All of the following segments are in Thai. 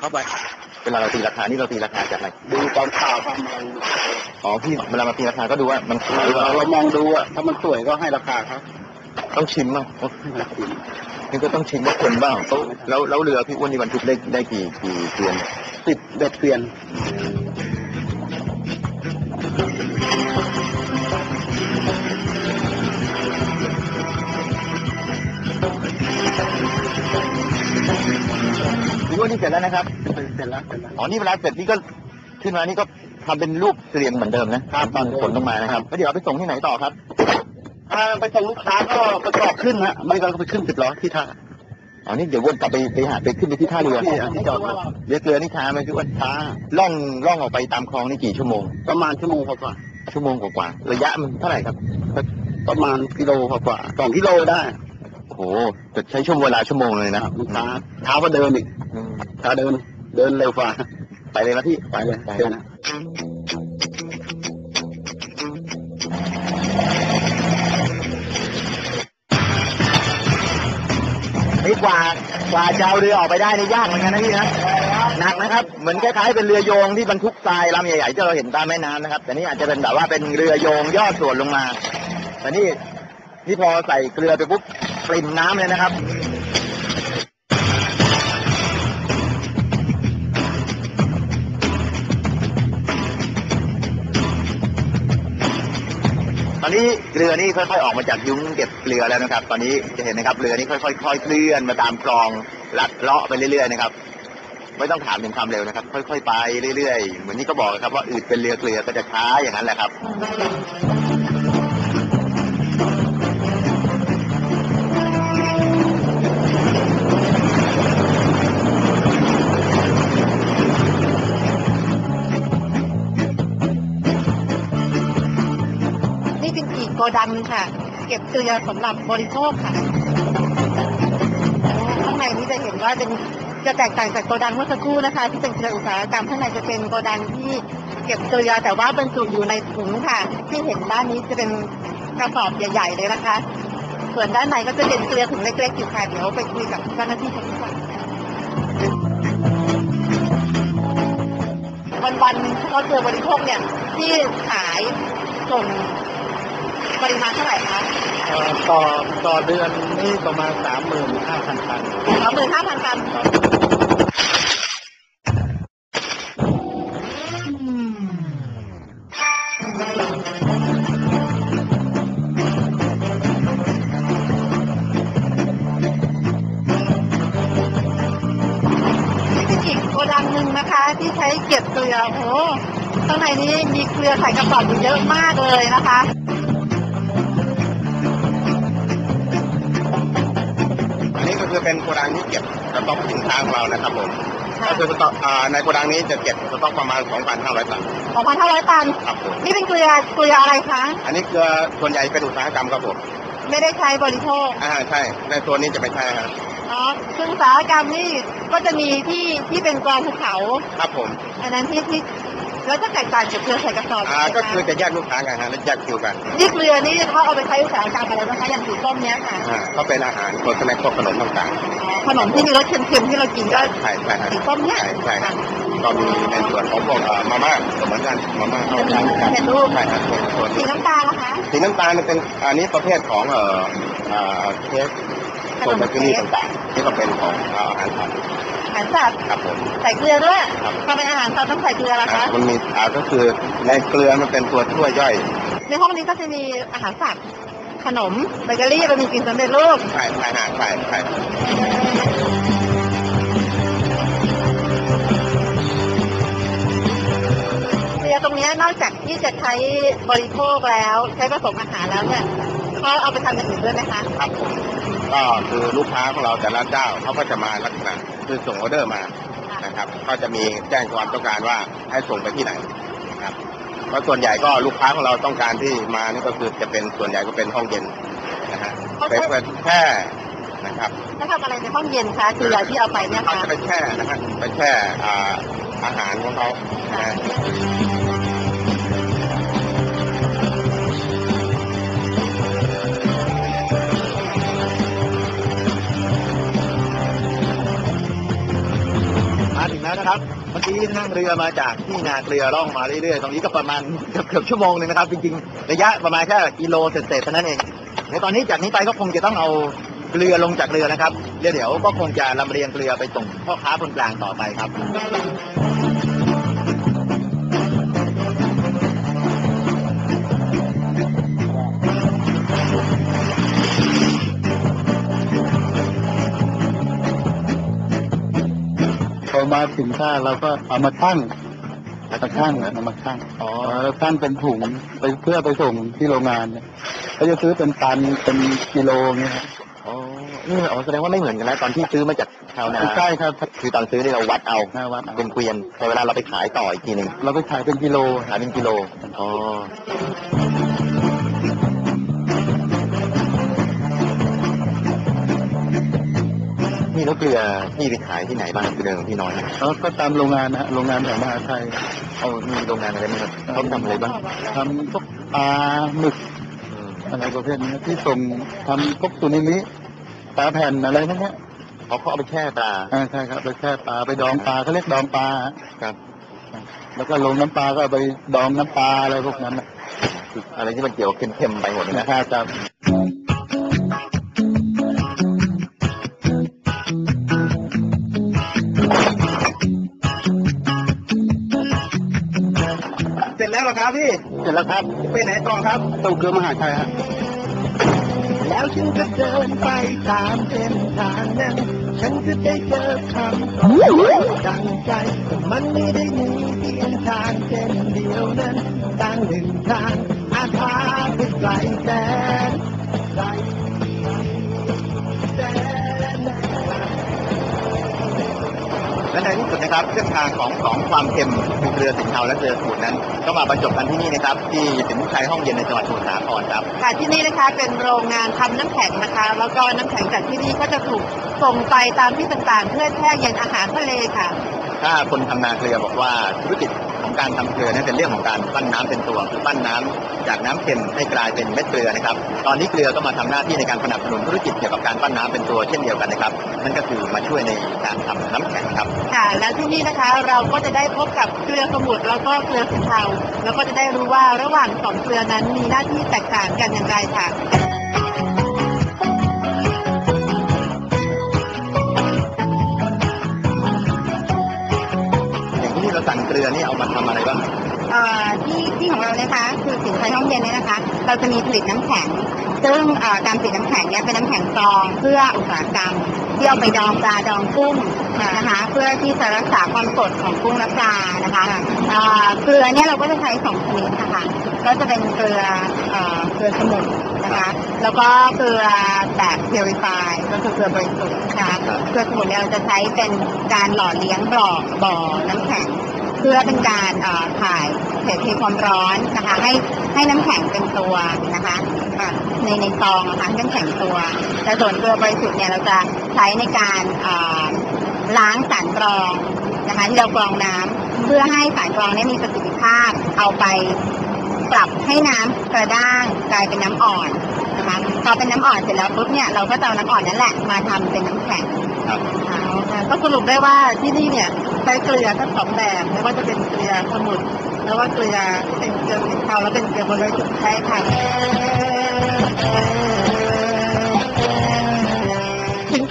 เข้าไป เวลาเราตีราคานี่เราตีราคาจากอะไรดูตอนข่าวทำอะไรอ๋อพี่เวลามาตีราคาก็ดูว่ามันสวยหรือเปเราล่าเรามองดูอะถ้ามันสวยก็ให้ราคาครับ ต้องชิมอะนี่ก็ต้องชิมว่าคนบ้างเขาแล้วแล้วเรือพี่อ้วนนี่บรรทุกได้ได้กี่กี่เกวียนสิบเด็ดเปลี่ยน วนนี่เสร็จแล้วนะครับ เสร็จแล้วเสร็จแล้วอ๋อนี่เวลาเสร็จนี่ก็ขึ้นมานี่ก็ทำเป็นรูปสี่เหลี่ยมเหมือนเดิมนะครับตอนขนลงมานะครับแล้วเดี๋ยวเอาไปส่งที่ไหนต่อครับถ้าไปส่งลูกค้าก็ประกอบขึ้นฮะไม่ก็ไปขึ้นสิบล้อที่ท่าอ๋อนี่เดี๋ยววนกลับไปไปหาไปขึ้นไปที่ท่าเรือที่ที่จอดรถเรือเกลือนี่ช้าไหมพี่อ้วนช้าล่องล่องออกไปตามคลองนี่กี่ชั่วโมง ประมาณชั่วโมงกว่าชั่วโมงกว่าๆระยะมันเท่าไหร่ครับๆประมาณกิโลกว่าๆสองกิโลได้โอ้โหจะใช้ช่วงเวลาชั่วโมงเลยนะลูกค้าเท้าก็เดินอีก อืมเท้าเดินเดินเร็วกว่า ไปเลยนะพี่ ไปเลยไปเดินนะนี่กว่ากว่าจะเอาเรือออกไปได้นี่ยากเหมือนกันนะพี่นะหนักนะครับ เหมือนคล้ายๆเป็นเรือโยงที่บรรทุกทรายลำใหญ่ๆที่เราเห็นตามแม่น้ำนะครับ แต่นี่อาจจะเป็นแบบว่าเป็นเรือโยงยอดส่วนลงมา แต่นี่นี่พอใส่เกลือไปปุ๊บปริ่มน้ำเลยนะครับ อนนี้เรือนี่ค่อยๆออกมาจากยุ้งเก็บเรือแล้วนะครับ ตอนนี้จะเห็นนะครับเรือนี่ค่อยๆค่อยเคลื่อนมาตามคลองลัดเลาะไปเรื่อยๆนะครับ ไม่ต้องถามถึงความเร็วนะครับ ค่อย ๆ ไปเรื่อยๆ เหมือนที่ก็บอกครับว่าอืดเป็นเรือเกลือก็จะช้าอย่างนั้นแหละครับ โกดังค่ะ เก็บเกลือสำหรับบริโภคค่ะข้างในนี้จะเห็นว่าเป็นจะแตกต่างจากโกดังเมื่อสักครู่นะคะ ที่เป็นเกลืออุตสาหกรรมข้างในจะเป็นโกดังที่เก็บเกลือแต่ว่าบรรจุอยู่ในถุงค่ะ ที่เห็นด้านนี้จะเป็นกระสอบใหญ่ ๆ เลยนะคะ ส่วนด้านในก็จะเป็นเกลือถุงเล็กๆอยู่ค่ะเดี๋ยวไปคุยกับเจ้าหน้าที่กันดีกว่าวันๆเฉพาเกลือบริโภคเนี่ยที่ขายส่ง ปริมาณเท่าไหร่คะเอ่อต่อต่อเดือนนี่ประมาณสามหมื่นห้าพันตันสองหมื่นห้าพันตันนี่เป็นอีกโกดังหนึ่งนะคะ ที่ใช้เก็บเกลือโอ้โหข้างในนี้มีเกลือใส่กระสอบอยู่เยอะมากเลยนะคะ นนี้ก็คือเป็นโกดังที่เก็บสต็อกสินค้าของเรานะครับผมก็คือสต็อกอ่าในโกดังนี้จะเก็บสต็อกประมาณ 2,500 ตัน2,500 ตัน ครับผม นี่เป็นเกลือเกลืออะไรคะ อันนี้เกลือส่วนใหญ่เป็นอุตสาหกรรมครับผม ไม่ได้ใช้บริโภค อ่า ใช่ ในโซนนี้จะไม่ใช่ครับอ๋อซึ่งอุตสาหกรรมนี่ก็จะมีที่ที่เป็นกองภูเขา ครับผม อันนั้นที่ที่ แล้วจะแตกต่างจากเกลือใส่กระสอบอ่าใช่ไหมก็คือจะแยกลูกค้ากันฮะและแยกคิวกันนี่เกลือนี่เขาเอาไปใช้อุตสาหกรรมอะไรนะคะอย่างสีส้มเนี้ยค่ะอ่าก็เป็นอาหารคนสแน็คพวกขนมต่างอ๋อขนมที่มีรสเค็มๆที่เรากินก็ๆใช่ใช่ฮะสีส้มเนี้ยใช่ใช่ครับก็มีในส่วนของพวกเอ่อมาม่าก็เหมือนกันมาม่าเข้ากันเห็นรูปใช่ครับส่วนสีน้ำตาลนะคะ สีน้ำตาลเป็นอันนี้ประเภทของเอ่ออ่าเค้กขส่วนนเบมเกอเค้รี่กต่างๆนี่ก็เป็นของเอ่ออาหารสัตว์อาหารสัตว์ครับผมใส่เกลือด้วยครับ พอเป็นอาหารสัตว์ต้องใส่เกลือละอ่าคะมันมีอ่าก็คือในเกลือมันเป็นตัวช่วยย่อยในห้องนี้ก็จะมีอาหารสัตว์ขนมเบเกอรี่บะหมี่กึ่งสำเร็จรูป ใช่ใช่ฮะใช่ใช่เกลือตรงเนี้ยนอกจากที่จะใช้บริโภคแล้ว ใช้ผสมอาหารแล้วเนี่ยเขาเอาไปทำอย่างอื่นด้วยไหมคะ ครับผมก็คือลูกค้าของเราแต่ละเจ้าเขาก็จะมาลักษณะ คือส่งออเดอร์มานะครับ ก็จะมีแจ้งความต้องการว่าให้ส่งไปที่ไหนนะครับเพราะส่วนใหญ่ก็ลูกค้าของเราต้องการที่มานี่ก็คือจะเป็นส่วนใหญ่ก็เป็นห้องเย็นนะฮะเป็นเป็นแช่นะครับแล้วทำอะไรในห้องเย็นคะเกลือที่เอาไปเนี่ยเขาคะจะไปแช่นะฮะไปแช่อ่าอาหารของเขานะ นะครับเมื่อกี้นั่งเรือมาจากที่นาเกลือล่องมาเรื่อยๆตรงนี้ก็ประมาณเกือบเกือบชั่วโมงหนึงนะครับจริงๆระยะประมาณแค่กิโลเศษๆเท่านั้นเองในตอนนี้จากนี้ไปก็คงจะต้องเอาเรือลงจากเรือนะครับเดี๋ยวเดี๋ยวก็คงจะลำเลียงเรือไปส่งพ่อค้าคนกลางต่อไปครับ มาถึงท่าเราก็เอามาตั้งเอามาตั้งเอามาตั้งอ๋อแล้วตั้งเป็นถุงไปเพื่อไปส่งที่โรงงานเนี่ยเขาจะซื้อเป็นตันเป็นกิโลเงี้ยครับอ๋อนี่อ๋อแสดงว่าไม่เหมือนกันแล้วตอนที่ซื้อมาจากชาวนาใช่ครับ คือตอนซื้อนี่เราวัดเอาหน้าวัดเอาเป็นเกวียนแต่เวลาเราไปขายต่ออีกทีหนึ่งเราไปขายเป็นกิโลขายเป็นกิโลอ๋อ นี่แล้วเกลือพี่ไปขายที่ไหนบ้างเกลือของพี่น้อยเนี่ยแล้วก็ตามโรงงานนะฮะโรงงานแถวมหาไทยเอามีโรงงานอะไรบ้างครับเขาทำอะไรบ้างทำพวกปลาหมึกอืมอะไรประเภทนี้ที่ส่งทำพวกซูนิมิปลาแผ่นอะไรพวกเนี้ยเขาเขาเอาไปแช่ปลาอ่าใช่ครับไปแช่ปลาไปดองปลาเขาเรียกดองปลาฮะครับ แล้วก็ลงน้ำปลาก็เอาไปดองน้ำปลาอะไรพวกนั้นนะอะไรที่มันเกี่ยวกับเค็มๆไปหมดเลยนะนะครับ เหรอครับพี่เสร็จแล้วครับ ไปไหนต่อครับตู้เกลือมหาชัยฮะแล้วฉันก็เดินไปตามเส้นทางนั้น ฉันก็ได้เจอคำตอบดังใจแต่มันไม่ได้มีเพียงทางเส้นเดียวนั้นตั้งหนึ่งทางอาคาไปไกลแสนไกล และในที่สุดนะครับเส้นทางของของความเค็มคือเกลือสินเทาและเกลือขูดนั้น ก็มาบรรจบกันที่นี่นะครับ ที่สินชัยห้องเย็นในจังหวัดสมุทรสาครครับค่ะที่นี่นะคะเป็นโรงงานทำน้ำแข็งนะคะ แล้วก็น้ำแข็งจากที่นี่ก็จะถูกส่งไปตามที่ต่างๆ เพื่อแช่เย็นอาหารทะเลค่ะ ถ้าคนทำนาเกลือบอกว่าธุรกิจของ การทำเกลือนั้นเป็นเรื่องของการปั้นน้ำเป็นตัวคือปั้นน้ำจากน้ำเค็มให้กลายเป็นเม็ดเกลือนะครับ ตอนนี้เกลือก็มาทำหน้าที่ในการสนับสนุนธุรกิจเกี่ยวกับการปั้นน้ำเป็นตัวเช่นเดียวกันนะครับ นั่นก็คือมาช่วยในการทำน้ำแข็งครับค่ะแล้วที่นี่นะคะเราก็จะได้พบกับเกลือสมุทรแล้วก็เกลือสินเทาแล้วก็จะได้รู้ว่าระหว่างสองเกลือนั้นมีหน้าที่แตกต่างกันอย่างไรค่ะ ราสั่งเกลือนี่เอามาทำอะไรบ้างเอ่อที่ที่ของเรานะคะคือสินค้าห้องเย็นเนี่ยนะคะ เราจะมีผลิตน้ำแข็ง ซึ่งเอ่อการผลิตน้ำแข็งเนี่ยเป็นน้ำแข็งกรองเพื่ออุตสาหกรรมที่เอาไปดองปลาดองกุ้งนะคะเพื่อที่จะรักษาความสดของกุ้งและปลานะคะเอ่อเกลือเนี่ยเราก็จะใช้สองชนิดนะคะก็จะเป็นเกลือเอ่อเกลือสมุนนะคะแล้วก็เกลือแบบ purify ก็คือเกลือบริสุทธิ์นะคะเกลือสมุนเนี่ยเราจะใช้เป็นการหล่อเลี้ยงบ่อบ่อน้ำแข็ง เพื่อเป็นการเอ่อถ่ายเศษทีความร้อนนะคะ ให้ให้น้ำแข็งเป็นตัวนะคะอะในในซองนะคะให้น้ำแข็งตัว แต่ส่วนเกลือบริสุทธิ์เนี่ยเราจะใช้ในการเอ่อล้างสารกรองนะคะที่เรากรองน้ำเพื่อให้สารกรองเนี่ยมีประสิทธิภาพเอาไปปรับให้น้ำกระด้างกลายเป็นน้ำอ่อนนะคะพอเป็นน้ำอ่อนเสร็จแล้วปุ๊บเนี่ยเราก็จะเอาน้ำอ่อนนั่นแหละมาทำเป็นน้ำแข็งครับค่ะก็สรุปได้ว่าที่นี่เนี่ยใช้เกลือทั้งสองแบบไม่ว่าจะเป็นเกลือสมุนแล้วว่าเกลือที่เป็นเกลือสินเทาแล้วเป็นเกลือบริสุทธิ์ใช่ค่ะ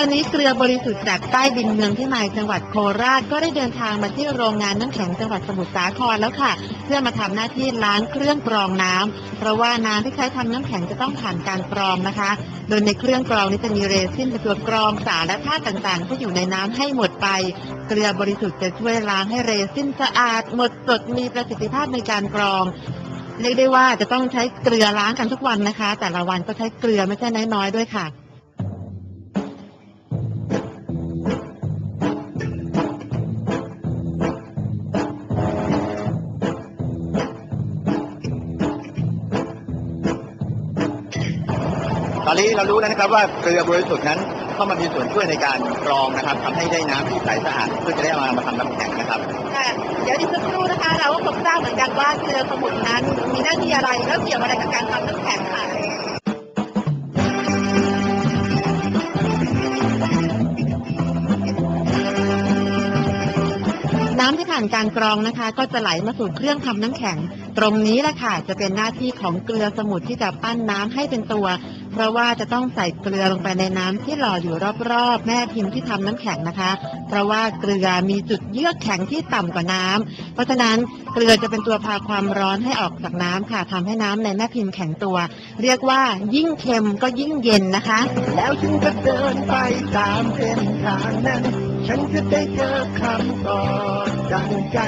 อนนี้เกลือบริสุทธิ์จากใต้ดินเมืองพิมายจังหวัดโคราชก็ได้เดินทางมาที่โรงงานน้ำแข็งจังหวัดสมุทรสาครแล้วค่ะ เพื่อมาทำหน้าที่ล้างเครื่องกรองน้ำเพราะว่าน้ำที่ใช้ทำน้ำแข็งจะต้องผ่านการกรองนะคะ โดยในเครื่องกรองนี้จะมีเรซินเป็นตัวกรองสารและธาตุต่างๆ ที่อยู่ในน้ำให้หมดไป เกลือบริสุทธิ์จะช่วยล้างให้เรซินสะอาด หมดจดมีประสิทธิภาพในการกรองเรียกได้ว่าจะต้องใช้เกลือล้างกันทุกวันนะคะ แต่ละวันก็ใช้เกลือไม่ใช่น้อยๆด้วยค่ะ อนนี้เรารู้แล้วนะครับว่าเกลือบริสุทธิ์นั้นเข้ามามีส่วนช่วยในการกรองนะครับทำให้ได้น้ำที่ใสสะอาดเพื่อจะได้เอามามาทำน้ำแข็งนะครับ ค่ะเดี๋ยวอีกสักครู่นะคะ เราก็คงทราบเหมือนกันว่าเกลือสมุนนั้น มีหน้าที่อะไรแล้วเกี่ยวอะไรกับการทำน้ำแข็งค่ะ น้ำที่ผ่านการกรองนะคะ ก็จะไหลมาสู่เครื่องทำน้ำแข็ง ตรงนี้แหละค่ะ จะเป็นหน้าที่ของเกลือสมุทรที่จะปั้นน้ำให้เป็นตัว เพราะว่าจะต้องใส่เกลือลงไปในน้ำที่หล่ออยู่รอบๆ แม่พิมพ์ที่ทำน้ำแข็งนะคะ เพราะว่าเกลือมีจุดเยือกแข็งที่ต่ำกว่าน้ำเพราะฉะนั้นเกลือจะเป็นตัวพาความร้อนให้ออกจากน้ำค่ะทำให้น้ำในแม่พิมพ์แข็งตัว เรียกว่ายิ่งเค็มก็ยิ่งเย็นนะคะ แล้วฉันก็เดินไปตามเส้นทางนั้นฉันก็ได้เจอคำตอบดังใจ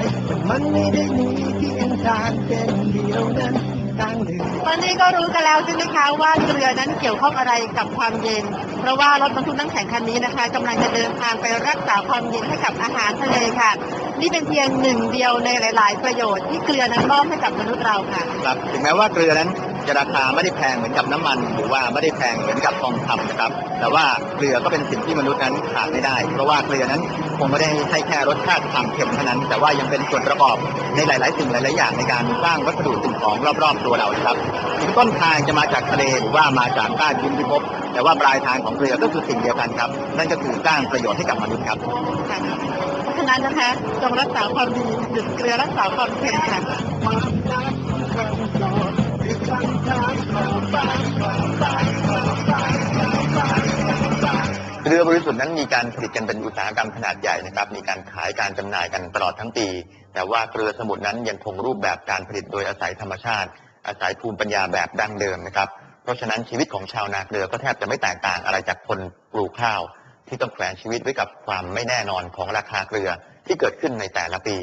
มันไม่ได้มีเพียงทางเส้นเดียวนั้น ทางหนึ่งตอนนี้ก็รู้กันแล้วใช่ไหมคะว่าเกลือนั้นเกี่ยวข้องอะไรกับความเย็น เพราะว่ารถบรรทุกน้ำแข็งคันนี้นะคะกำลังจะเดินทางไปรักษาความเย็นให้กับอาหารทะเลค่ะ นี่เป็นเพียงหนึ่งเดียวในหลาย ๆ ประโยชน์ที่เกลือนั้นมอบให้กับมนุษย์เราค่ะ ครับถึงแม้ว่าเกลือนั้น จะราคาไม่ได้แพงเหมือนกับน้ำมัน หรือว่าไม่ได้แพงเหมือนกับทองคำนะครับ แต่ว่าเกลือก็เป็นสิ่งที่มนุษย์นั้นขาดไม่ได้ เพราะว่าเกลือนั้นคงไม่ได้ให้แค่รสชาติความเค็มเท่านั้น แต่ว่ายังเป็นส่วนประกอบในหลาย ๆ สิ่งหลาย ๆ อย่างในการสร้างวัสดุสิ่งของรอบ ๆ ตัวเรานะครับถึงต้นทางจะมาจากทะเลหรือว่ามาจากใต้ดินพิภพแต่ว่าปลายทางของเกลือก็คือสิ่งเดียวกันครับ นั่นก็คือสร้างประโยชน์ให้กับมนุษย์ครับเพราะฉะนั้นนะคะจงรักษาความดีหยุดเกลือรักษาความเค็มค่ะ เรือบริสุทธิ์นั้นมีการผลิตกันเป็นอุตสาหกรรมขนาดใหญ่นะครับ มีการขายการจำหน่ายกันตลอดทั้งปี แต่ว่าเกลือสมุทรนั้นยังคงรูปแบบการผลิตโดยอาศัยธรรมชาติ อาศัยภูมิปัญญาแบบดั้งเดิมนะครับ เพราะฉะนั้นชีวิตของชาวนาเกลือก็แทบจะไม่แตกต่างอะไรจากคนปลูกข้าว ที่ต้องแขวนชีวิตไว้กับความไม่แน่นอนของราคาเกลือที่เกิดขึ้นในแต่ละปี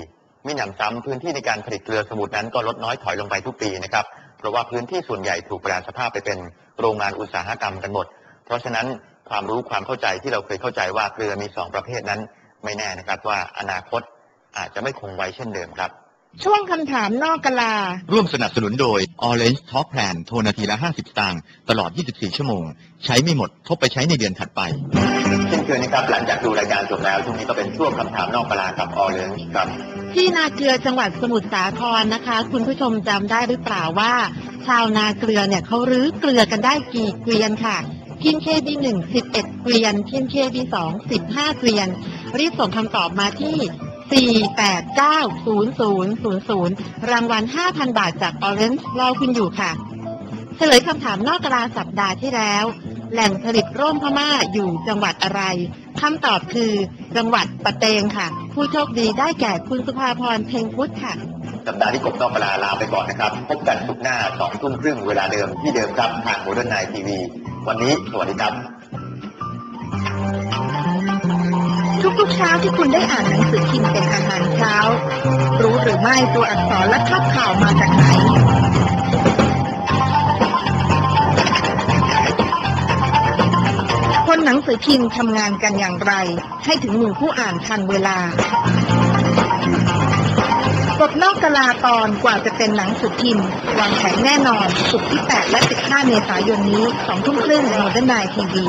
มิหนำซ้ำพื้นที่ในการผลิตเกลือสมุทรนั้นก็ลดน้อยถอยลงไปทุกปีนะครับ เพราะว่าพื้นที่ส่วนใหญ่ถูกแปลสภาพไปเป็นโรงงานอุตสาหกรรมกันหมด เพราะฉะนั้นความรู้ความเข้าใจที่เราเคยเข้าใจว่าเกลือมีสองประเภทนั้น ไม่แน่นะครับว่าอนาคตอาจจะไม่คงไว้เช่นเดิมครับ ช่วงคำถามนอกกะลา ร่วมสนับสนุนโดย Orange Talk Plan โทรนาทีละ 50สตางค์ตลอด 24 ชั่วโมง ใช้ไม่หมด ทบไปใช้ในเดือนถัดไป เช่นเคยนะครับ หลังจากดูรายการจบแล้ว ช่วงนี้ก็เป็นช่วงคำถามนอกเวลากับ Orange ครับ ที่นาเกลือจังหวัดสมุทรสาครนะคะ คุณผู้ชมจำได้หรือเปล่าว่า ชาวนาเกลือเนี่ยเขารื้อเกลือกันได้กี่เกวียนค่ะพิมเคบีหนึ่งสิบเอ็ดเกวียนพิมเคบีสองสิบห้าเกวียน รีบส่งคำตอบมาที่ 4890000 รางวัล 5,000 บาทจาก Orange รอคุณอยู่ค่ะ เฉลยคำถามนอกกระลาสัปดาห์ที่แล้ว แหล่งผลิตร่มพม่าอยู่จังหวัดอะไรคำตอบคือ จังหวัดปะเตงค่ะ ผู้โชคดีได้แก่คุณสุภาพรเพ็งพุทธค่ะ สัปดาห์ที่กบนอกเวลาลาไปก่อนนะครับ พบกันสุกหน้าสองทุ่มครึ่งเวลาเดิมที่เดิมครับทางโมเดิร์นไนทีวี วันนี้สวัสดีครับ ทุกๆเช้าที่คุณได้อ่านหนังสือพิมพ์เป็นอาหารเช้า รู้หรือไม่ตัวอักษรและภาพข่าวมาจากไหนคนหนังสือพิมพ์ทำงานกันอย่างไร ให้ถึงมือผู้อ่านทันเวลากดนอกกลาตอนกว่าจะเป็นหนังสือพิมพ์วางแผงแน่นอน สุกที่ 8 และ 15 เมษายนนี้2ทุ่มครึ่งในโมเดิร์นไนทีวี